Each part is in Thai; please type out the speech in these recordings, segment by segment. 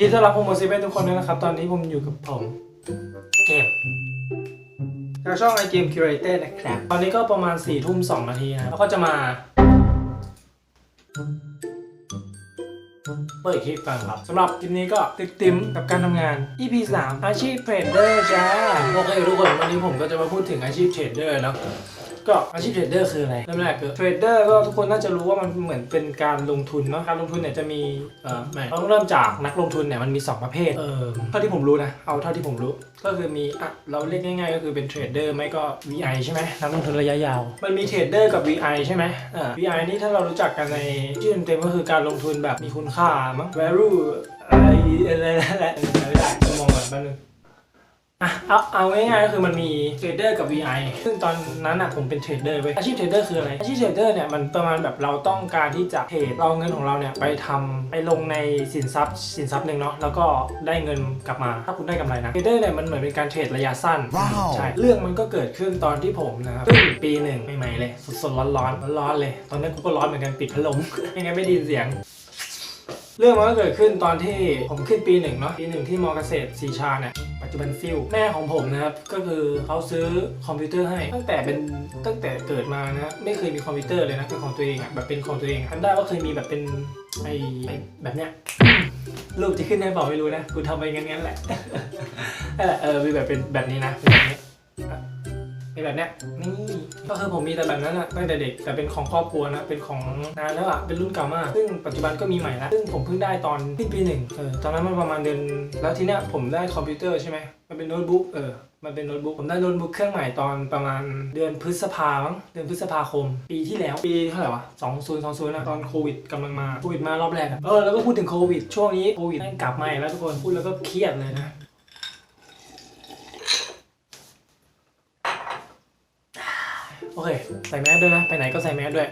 ยินดีต้อนรับผมโมซิเว่นทุกคนด้วยนะครับ ตอนนี้ผมอยู่กับผมเกมจากช่องไอเกมคิวเรเตอร์นะครับ ตอนนี้ก็ประมาณ4ี่ทุ่มสองนาทีนะแล้วก็จะมา เปิดคลิปกันครับสำหรับคลิปนี้ก็ติดติมกับการทำงาน EP 3อาชีพเทรดเดอร์จ้าโอเคทุกคนวันนี้ผมก็จะมาพูดถึงอาชีพเทรดเดอร์เนาะ ก็อาชีพเทรดเดอร์คืออะไรเริ่มแรกคือเทรดเดอร์ก็ทุกคนน่าจะรู้ว่ามันเหมือนเป็นการลงทุนเนาะการลงทุนเนี่ยจะมีเอ่อไม่ต้องเริ่มจากนักลงทุนเนี่ยมันมี 2 ประเภทเออเท่าที่ผมรู้นะเอาเท่าที่ผมรู้ ก็คือมีอะเราเรียกง่ายๆ ก็คือเป็นเทรดเดอร์ไม่ก็ VI ใช่ไหมนักลงทุนระยะยาวมันมีเทรดเดอร์กับ VI ใช่ไหมอ่า VI นี่ถ้าเรารู้จักกันในชื่อเต็มๆก็คือการลงทุนแบบมีคุณค่ามั้ง value อะไรอะไรอะไรไม่ได้มองก่อนแป๊บนึง อะเอาเอาง่ายๆก็คือมันมีเทรดเดอร์กับ VI ซึ่งตอนนั้นอะผมเป็นเทรดเดอร์ไปอาชีพเทรดเดอร์คืออะไร อาชีพเทรดเดอร์เนี่ยมันประมาณแบบเราต้องการที่จะเทรดเราเอาเงินของเราเนี่ยไปทำไปลงในสินทรัพย์ สินทรัพย์หนึ่งเนาะแล้วก็ได้เงินกลับมาถ้าคุณได้กำไรนะเทรดเดอร์เนี่ยมันเหมือนเป็นการเทรดระยะสั้นว้าวใช่เรื่องมันก็เกิดขึ้นตอนที่ผมนะครับขึ้นปีหนึ่งใหม่ๆเลยสดๆร้อนๆร้อนๆเลย ตอนนั้นกูก็ร้อนเหมือนกันปิดพัดลมไม่งั้นไม่ไดยินเสียง เรื่องมันก็เกิดขึ้นตอนที่ผมขึ้นปีหนึ่งเนาะปีหนึ่งที่มอเกษตรศรีชาเนี่ยปัจจุบันฟิวแม่ของผมนะครับก็คือเขาซื้อคอมพิวเตอร์ให้ตั้งแต่เป็นตั้งแต่เกิดมานะไม่เคยมีคอมพิวเตอร์เลยนะเป็นของตัวเองอะแบบเป็นของตัวเองอะจำได้ว่าเคยมีแบบเป็นไอ้ไอแบบเนี้ยรูปจะขึ้นให้เปล่าไม่รู้นะกูทำไปงั้นๆแหละนั่นแหละเออมีแบบเป็นแบบนี้นะแบบนี้ แบบเนี้ยนี่ก็คือผมมีแต่แบบนั้นอะตั้งแต่เด็กแต่เป็นของครอบครัวนะเป็นของนานแล้วอะเป็นรุ่นเก่ามากซึ่งปัจจุบันก็มีใหม่ล้วซึ่งผมเพิ่งได้ตอนขึ้นปีหนึ่งเออตอนนั้นมันประมาณเดือนแล้วทีเนี้ยผมได้คอมพิวเตอร์ใช่ไหมมันเป็นโน้ตบุ๊กเออมันเป็นโน้ตบุ๊กผมได้โน้ตบุ๊กเครื่องใหม่ตอนประมาณเดือนพฤษภามั้งเดือนพฤษภาคม ปีที่แล้วปีเท่าไหร่วะสองศูนย์สองศูนย์นะตอนโควิดกำลังมาโควิดมารอบแรกอะเออแล้วก็พูดถึงโควิดช่วงนี้โควิดแม่งกลับมาอีกแล้วทุกคนพูดแล้วก็เครียดเลยนะ อเคใส่แมสด้วยนะ ไปไหนก็ใส่แมสด้วย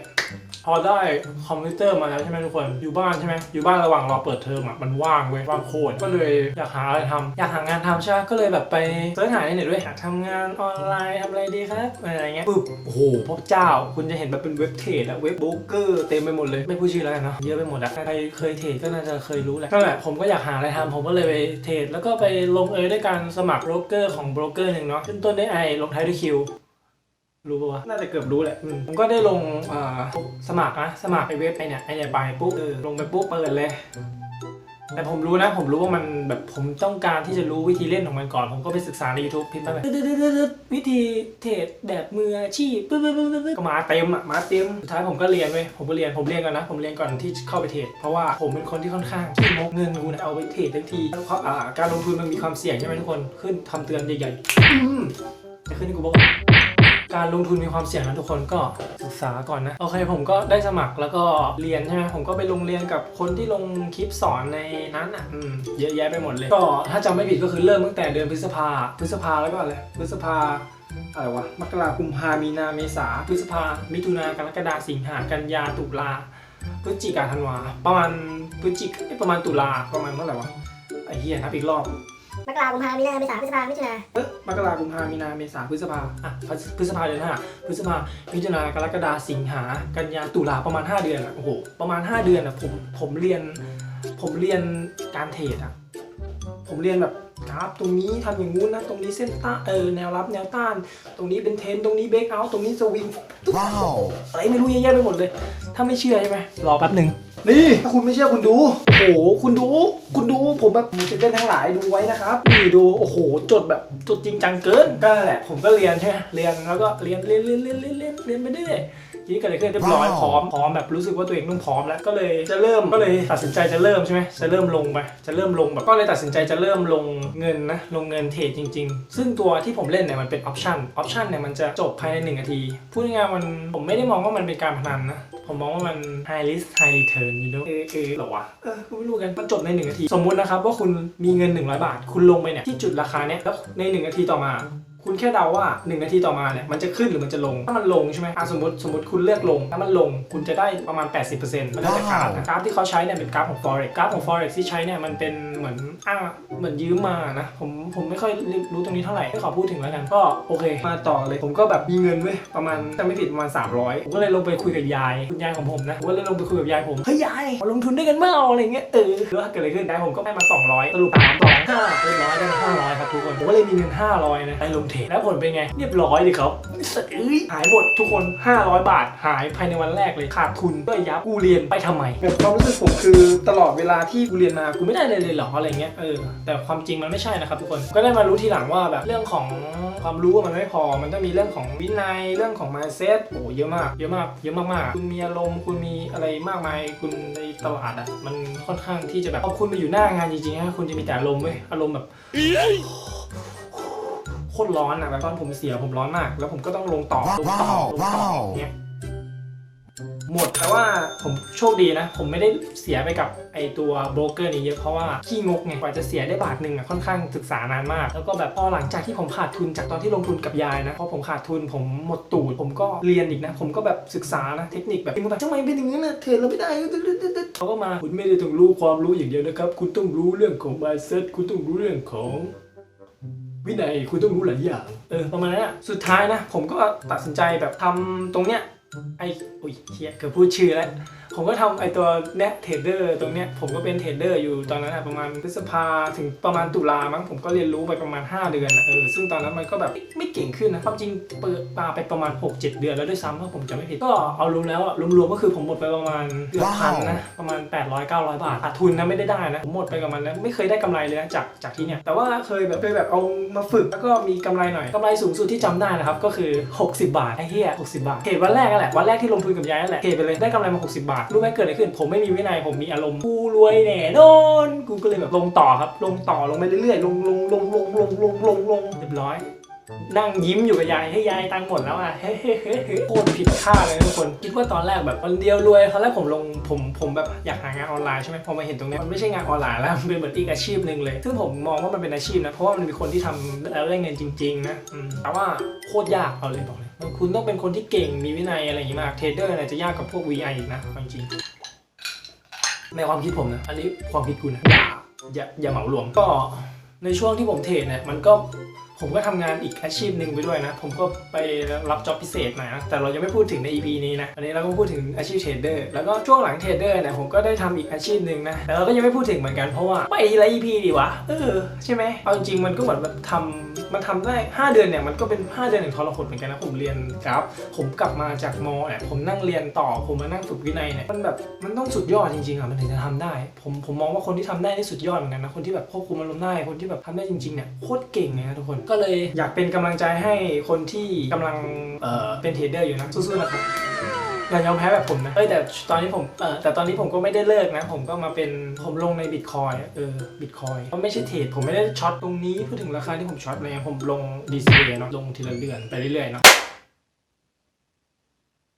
พอได้คอมพิวเตอร์มาแล้วใช่ไหมทุกคน อยู่บ้านใช่ไหมอยู่บ้านระหว่างรอเปิดเทอมอะ มันว่างเว้ย ว่างโคตร ก็เลยอยากหาอะไรทำอยากหางานทำใช่ไหมก็เลยแบบไปเสิร์ชหาในเน็ตด้วยอยากทำงานออนไลน์ทำอะไรดีครับอะไรเงี้ยปึ๊บ โอ้โหพระเจ้า คุณจะเห็นแบบเป็นเว็บเทรดอะเว็บโบรกเกอร์เต็มไปหมดเลย ไม่พูดชื่อแล้วกันเนาะ เยอะไปหมดอะใครเคยเทรดก็น่าจะเคยรู้แหละนั่นแหละผมก็อยากหาอะไรทำผมก็เลยไปเทรดแล้วก็ไปลงเอยด้วยการสมัครโบรกเกอร์ของโบรกเกอร์หนึ่งเนาะขึ้นต้นด้วยไอลงท้ายด้วยคิว รู้ปะวะน่าจะเกือบรู้แหละอืมผมก็ได้ลงอ่าสมัครนะ สมัครไอเว็บไอเนี่ยไอเนี่ยไปปุ๊บเออลงไปปุ๊บเปิดเลย แต่ผมรู้นะ ผมรู้ว่ามันแบบผมต้องการที่จะรู้วิธีเล่นของมันก่อน ผมก็ไปศึกษาใน YouTube พิมพ์ไปแบบตึ๊ดๆๆๆวิธีเทรดแบบมืออาชีพปึ๊บๆๆๆก็มาเต็มอะมาเต็มสุดท้ายผมก็เรียนเว้ยผมก็เรียนผมเรียนก่อนนะ ผมเรียนก่อนที่เข้าไปเทรดเพราะว่าผมเป็นคนที่ค่อนข้างขี้งกเงินกูนะเอาไปเทรดทั้งทีเพราะอ่าการลงทุนมันมีความเสี่ยงใช่ไหมทุกคนขึ้นทำเตือนใหญ่ๆอืมแต่ขึ้นที่กูบอกว่า การลงทุนมีความเสี่ยงนะทุกคนก็ศึกษาก่อนนะ โอเคผมก็ได้สมัครแล้วก็เรียนใช่ไหมผมก็ไปลงเรียนกับคนที่ลงคลิปสอนในนั้นอะเยอะแยะไปหมดเลย ก็ถ้าจำไม่ผิดก็คือเริ่มตั้งแต่เดือนพฤษภาพฤษภาแล้วก็อะไรพฤษภาอะไรวะมกราคุมภามีนาเมษาพฤษภา มิถุนากรกฎาสิงหากันยาตุลาพฤศจิกาธันวา ประมาณพฤศจิกประมาณตุลาประมาณเมื่อไหร่วะไอ้เหี้ยนับอีกรอบ มกราคมกุมภามีนาเมษาพฤษภามิถุนา เอ๊ะมกราคมกุมภามีนาเมษาพฤษภาอะพฤษพฤษภาเดือนห้าพฤษภามิถุนากรกฎาสิงหากันยาตุลาประมาณ 5 เดือนอะโอ้โหประมาณ 5 เดือนอะผมผมเรียน ผมเรียนการเทรดอะผมเรียนแบบกราฟตรงนี้ทำอย่างงู้นนะตรงนี้เส้นต้านเออแนวรับแนวต้าน ตรงนี้เป็นเทรนตรงนี้เบรกเอาตรงนี้สวิง Wow. อะไรไม่รู้เยอะแยะไปหมดเลย ถ้าไม่เชื่อใช่ไหมรอแป๊บหนึ่ง นี่ถ้าคุณไม่เชื่อคุณดู โอ้โห คุณดู คุณดู ผมแบบมีเล่นทั้งหลายดูไว้นะครับ นี่ดู โอ้โห จดแบบจดจริงจังเกิน ก็นั่นแหละ ผมก็เรียนใช่ไหมเรียนแล้วก็เรียนเรียนเรียนเรียนเรียนเรียนเรียนไปเรื่อย ทีนี้ก็เลยขึ้นเรียบร้อยว้าวพร้อมพร้อมแบบรู้สึกว่าตัวเองต้องพร้อมแล้วก็เลยจะเริ่มก็เลยตัดสินใจจะเริ่มใช่ไหมจะเริ่มลงไปจะเริ่มลงแบบก็เลยตัดสินใจจะเริ่มลงเงินนะลงเงินเทรดจริง ๆ ซึ่งตัวที่ผมเล่นเนี่ยมันเป็นออปชั่นออปชั่นเนี่ยมันจะจบภายในหนึ่งนาที พูดง่ายๆมันผมไม่ได้มองว่ามันเป็นการพนันนะผมมองว่ามัน high risk high return อยู่ด้วยเออเออเหรอวะเออกูไม่รู้กันมันจบในหนึ่งนาที สมมุตินะครับว่าคุณมีเงิน 100 บาท คุณลงไปเนี่ยที่จุดราคาเนี้ยแล้วในหนึ่งนาทีต่อมา คุณคุณแค่เดาว่า 1 นาทีต่อมาเนี่ยมันจะขึ้นหรือมันจะลง ถ้ามันลงใช่ไหมอะสมมติสมมติคุณเลือกลง ถ้ามันลงคุณจะได้ประมาณ 80%มันแล้วแต่กราฟนะกราฟที่เขาใช้เนี่ยเป็นกราฟของ forex กราฟของ forex ที่ใช้เนี่ยมันเป็นเหมือนอ้างเหมือนยืมมานะผมผมไม่ค่อยรู้ตรงนี้เท่าไหร่ให้ขอพูดถึงแล้วกันก็โอเค มาต่อเลยผมก็แบบมีเงินเว้ยประมาณแต่ไม่ผิดประมาณ 300ผมก็เลยลงไปคุยกับยายคุณยายของผมนะผมก็เลยลงไปคุยกับยายผมเฮ้ยยายมาลงทุนด้วยกันเมื่อเอาอะไรเงี้ยเออแล้วเกิดอะไรขึ้นยายผมก็ให้มา 200สรุป3 2 5เรียบร้อยได้มา500ครับทุกคนผมก็เลยมีเงิน500นะไปลงเทรดแล้วผลเป็นไง เรียบร้อยเลยครับสเอ้ยหายหมดทุกคน 500 บาท หายภายในวันแรกเลยขาดทุนก็ยับกูเรียนไปทำไมแบบความรู้สึกผมคือตลอดเวลาที่กูเรียนมากูไม่ได้เลยเลยเหรออะไรเงี้ยเออแต่ความจริงมันไม่ใช่นะครับทุกคนก็ได้มารู้ทีหลังว่าแบบเรื่องของความรู้มันไม่พอ มันต้องมีเรื่องของวินัยเรื่องของ mindset โอ้เยอะมากเยอะมากเยอะมากๆคุณมีอารมณ์คุณมีอะไรมากมายคุณในตลาดอะมันค่อนข้างที่จะแบบพอคุณไปอยู่หน้างานจริงๆนะคุณจะมีแต่อารมณ์เว้ยอารมณ์แบบ คตรร้อนอะแบบตอนผมเสียผมร้อนมาก แล้วผมก็ต้องลงต่อลงต่อลงต่อว้าวเนี่ยหมดแต่ว่าผมโชคดีนะ ผมไม่ได้เสียไปกับไอตัวโบรกเกอร์นี้เยอะเพราะว่าขี้งกไงกว่าจะเสียได้บาทหนึ่งอะค่อนข้างศึกษานานมาก แล้วก็แบบพอหลังจากที่ผมขาดทุนจากตอนที่ลงทุนกับยายนะพอผมขาดทุนผมหมดตูดผมก็เรียนอีกนะ ผมก็แบบศึกษานะเทคนิคแบบมึงแบบทำไมเป็นอย่างนี้นะเทรดเราไม่ได้เขาก็มาคุณไม่ได้ต้องรู้ความรู้อย่างเดียวนะครับ คุณต้องรู้เรื่องของ mindset คุณต้องรู้เรื่องของ วินัยคุณต้องรู้หลายอย่างเออประมาณนั้นสุดท้ายนะผมก็ตัดสินใจแบบทำตรงเนี้ย ไออุ้ยเฮียเกือบพูดชื่อแล้ว ผมก็ทำไอตัวเนี้ยเทรดเดอร์ตรงเนี้ยผมก็เป็นเทรดเดอร์อยู่ตอนนั้นอะประมาณพฤษภาถึงประมาณตุลามั้งผมก็เรียนรู้ไปประมาณ 5 เดือนอะเออซึ่งตอนนั้นมันก็แบบไม่เก่งขึ้นนะความจริงเปิดปาไปประมาณ 6-7 เดือนแล้วด้วยซ้ำถ้าผมจำไม่ผิดก็เอารวมแล้วอะรวมๆก็คือผมหมดไปประมาณเกือบพันนะประมาณ 800 900 บาทขาดทุนนะไม่ได้ได้นะผมหมดไปกับมันนะไม่เคยได้กำไรเลยนะจากจากที่เนี่ยแต่ว่าเคยแบบเคยแบบเอามาฝึกแล้วก็มีกำไรหน่อยกำไรสูงสุดที่จำได้นะครับก็คือ 60 บาทไอ้เหี้ย60 บาทเทรดวันแรกนั่นแหละวันแรกที่ลงทุนกับยายนั่นแหละเทรดไปเลยได้กำไรมา 60 บาท รู้ไหมเกิดอะไรขึ้น ผมไม่มีวินัยผมมีอารมณ์กูรวยแน่นอนกูก็เลยแบบลงต่อครับ ลงต่อลงไปเรื่อยๆลงลงลงลงลงลงลงลงเรียบร้อย นั่งยิ้มอยู่กับยายให้ยายตังค์หมดแล้วอะเฮ้ยเฮ้เฮ้เฮ้โคตรผิดคาดเลยทุกคนคิดว่าตอนแรกแบบวันเดียวรวยตอนแรกผมลงผมผมแบบอยากหางานออนไลน์ใช่ไหมพอมาเห็นตรงนี้มันไม่ใช่งานออนไลน์แล้วมันเป็นเหมือนอีกอาชีพหนึ่งเลยซึ่งผมมองว่ามันเป็นอาชีพนะเพราะว่ามันมีคนที่ทำแล้วได้เงินจริง ๆ นะแต่ว่าโคตรยากเอาเลยบอกเลย คุณต้องเป็นคนที่เก่งมีวินัยอะไรอย่างงี้มากเทรดเดอร์เนี่ยจะยากกับพวก VI อีกนะเอาจริงในความคิดผมนะ อันนี้ความคิดคุณนะอย่าอย่าอย่าเหมารวมก็ในช่วงที่ผมเทรดเนี่ยมันก็ผมก็ทำงานอีกอาชีพหนึ่งไปด้วยนะ ผมก็ไปรับจ็อบพิเศษมานะแต่เรายังไม่พูดถึงใน EP นี้นะอันนี้เราก็พูดถึงอาชีพเทรดเดอร์แล้วก็ช่วงหลังเทรดเดอร์เนี่ยผมก็ได้ทำอีกอาชีพหนึ่งนะแต่เราก็ยังไม่พูดถึงเหมือนกันเพราะว่าไปทีละ EP ดีวะเออใช่ไหมเอาจริงๆมันก็เหมือนแบบทำ มันทำได้ 5 เดือนเนี่ยมันก็เป็น 5 เดือนแห่งทรหดเหมือนกันนะผมเรียนกราฟผมกลับมาจากมอเนี่ยผมนั่งเรียนต่อผมมานั่งฝึกวินัยเนี่ยมันแบบมันต้องสุดยอดจริงๆอะมันถึงจะทำได้ ผมผมมองว่าคนที่ทำได้นี่สุดยอดเหมือนกันนะคนที่แบบควบคุมอารมณ์ได้คนที่แบบทำได้จริงๆเนี่ยโคตรเก่งเลยนะทุกคนก็เลยอยากเป็นกำลังใจให้คนที่กำลังเอ่อเป็นเทรดเดอร์อยู่นะสู้ๆนะครับ อย่ายอมแพ้แบบผมนะเอ้ยแต่ตอนนี้ผมเออแต่ตอนนี้ผมก็ไม่ได้เลิกนะ ผมก็มาเป็นผมลงในบิตคอยเออบิตคอยก็ไม่ใช่เทรดผมไม่ได้ช็อตตรงนี้พูดถึงราคาที่ผมช็อตอะไรเงี้ยผมลง DCA เนาะลงทีละเดือนไปเรื่อยๆเนาะ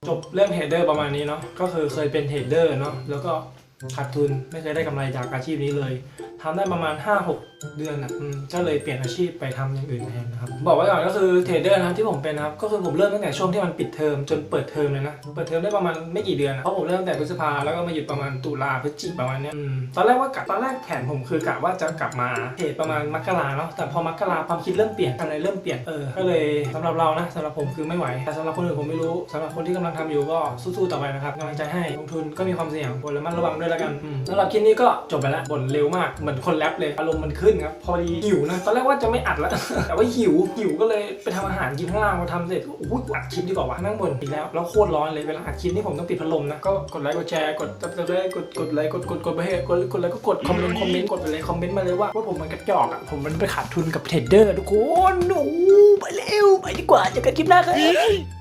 จบเรื่องเทรดเดอร์ประมาณนี้เนาะก็คือเคยเป็นเทรดเดอร์เนาะแล้วก็ขาดทุนไม่เคยได้กำไรจากอาชีพนี้เลย ทำได้ประมาณ 5-6 เดือนอะก็เลยเปลี่ยนอาชีพไปทำอย่างอื่นแทนนะครับ บอกไว้ก่อนก็คือเทรดเดอร์นะครับที่ผมเป็นนะครับ ก็คือผมเริ่มตั้งแต่ช่วงที่มันปิดเทอมจนเปิดเทอมเลยนะ เปิดเทอมได้ประมาณไม่กี่เดือนอะเพราะผมเริ่มตั้งแต่พฤษภาแล้วก็มาหยุดประมาณตุลาพฤศจิกประมาณเนี้ยตอนแรกว่ากะตอนแรกแผนผมคือกะว่าจะกลับมาเทรดประมาณมกราเนาะ แต่พอมกราความคิดเริ่มเปลี่ยนอะไรเริ่มเปลี่ยน เออ ก็เลยสำหรับเรานะสำหรับผมคือไม่ไหว แต่สำหรับคนอื่นผมไม่รู้สำหรับคนที่กำลังทำอยู่ก็สู้ๆต่อไปนะครับกำลังใจให้ลงทุนก็มีความเสี่ยงควรระมัดระวังด้วยแล้วกันสำหรับคลิปนี้ก็จบไปแล้วบ่นเร็วมากเหมือนคนแรปเลยอารมณ์มันขึ้นครับพอดีหิวนะตอนแรกว่าจะไม่อัดแล้ว แต่ว่าหิวหิวก็เลยไปทำอาหารกินข้างล่างพอทำเสร็จโอ้โหอัดคลิปดีกว่าวะนั่งบนอีกแล้วแล้วโคตรร้อนเลยเวลาอัดคลิปนี่ผมต้องปิดพัดลมนะก็กดไลค์กดแชร์กดตับเลยกดกดไลค์กดกดกดไปให้กดกดไลค์ก็กดคอมเมนต์คอมเมนต์กดไปเลยคอมเมนต์มาเลยว่าว่าผมมันกระจอกอะผมมันไปขาดทุนกับเทรดเดอร์ทุกคนโอ้ไปเร็วไปดีกว่าเจอกันคลิปหน้าครับ